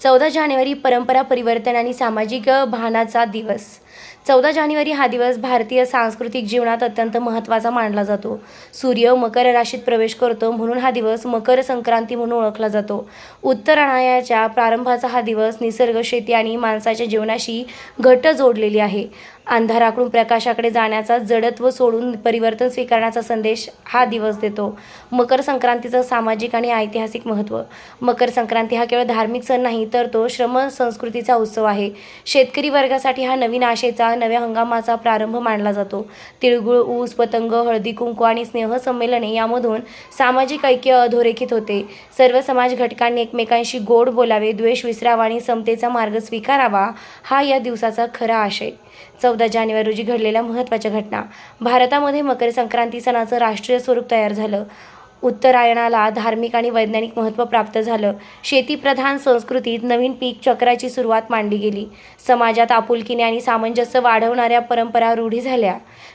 चौदा जानेवारी परंपरा परिवर्तन आणि सामाजिक भानाचा दिवस. चौदा जानेवारी हा दिवस भारतीय सांस्कृतिक जीवनात अत्यंत महत्त्वाचा मानला जातो. सूर्य मकर राशीत प्रवेश करतो म्हणून हा दिवस मकर संक्रांती म्हणून ओळखला जातो. उत्तरायणाच्या प्रारंभाचा हा दिवस निसर्ग शेती आणि माणसाच्या जीवनाशी घट्ट जोडलेली आहे. अंधाराकडून प्रकाशाकडे जाण्याचा जडत्व सोडून परिवर्तन स्वीकारण्याचा संदेश हा दिवस देतो. मकर संक्रांतीचं सामाजिक आणि ऐतिहासिक महत्त्व. मकर संक्रांती हा केवळ धार्मिक सण नाही तर तो श्रम संस्कृतीचा उत्सव आहे. शेतकरी वर्गासाठी हा नवीन आशेचा नव्या हंगामाचा प्रारंभ मानला जातो. तिळगुळ ऊस पतंग हळदी कुंकू आणि स्नेह संमेलने यामधून सामाजिक ऐक्य अधोरेखित होते. सर्व समाज घटकांनी एकमेकांशी गोड बोलावे द्वेष विसरावा आणि समतेचा मार्ग स्वीकारावा हा या दिवसाचा खरा आशय. चौदा जानेवारी रोजी घडलेल्या महत्त्वाच्या घटना. भारतामध्ये मकर संक्रांती सणाचं राष्ट्रीय स्वरूप तयार झालं. उत्तरायणाला धार्मिक आणि वैज्ञानिक महत्त्व प्राप्त झालं. शेतीप्रधान संस्कृतीत नवीन पीक चक्राची सुरुवात मांडली गेली. समाजात आपुलकीने आणि सामंजस्य वाढवणाऱ्या परंपरा रूढी झाल्या.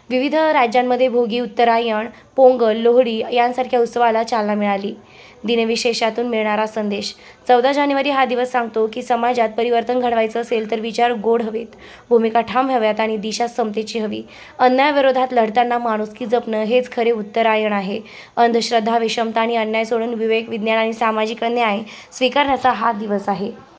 विविध राज्यांमध्ये भोगी उत्तरायण पोंगल लोहडी यांसारख्या उत्सवाला चालना मिळाली. दिनविशेषातून मिळणारा संदेश. चौदा जानेवारी हा दिवस सांगतो की समाजात परिवर्तन घडवायचं असेल तर विचार गोड हवेत. भूमिका ठाम हव्यात आणि दिशा समतेची हवी. अन्यायाविरोधात लढताना माणुसकी जपणं हेच खरे उत्तरायण आहे. अंधश्रद्धा विषमता आणि अन्याय सोडून विवेक विज्ञान आणि सामाजिक न्याय स्वीकारण्याचा हा दिवस आहे.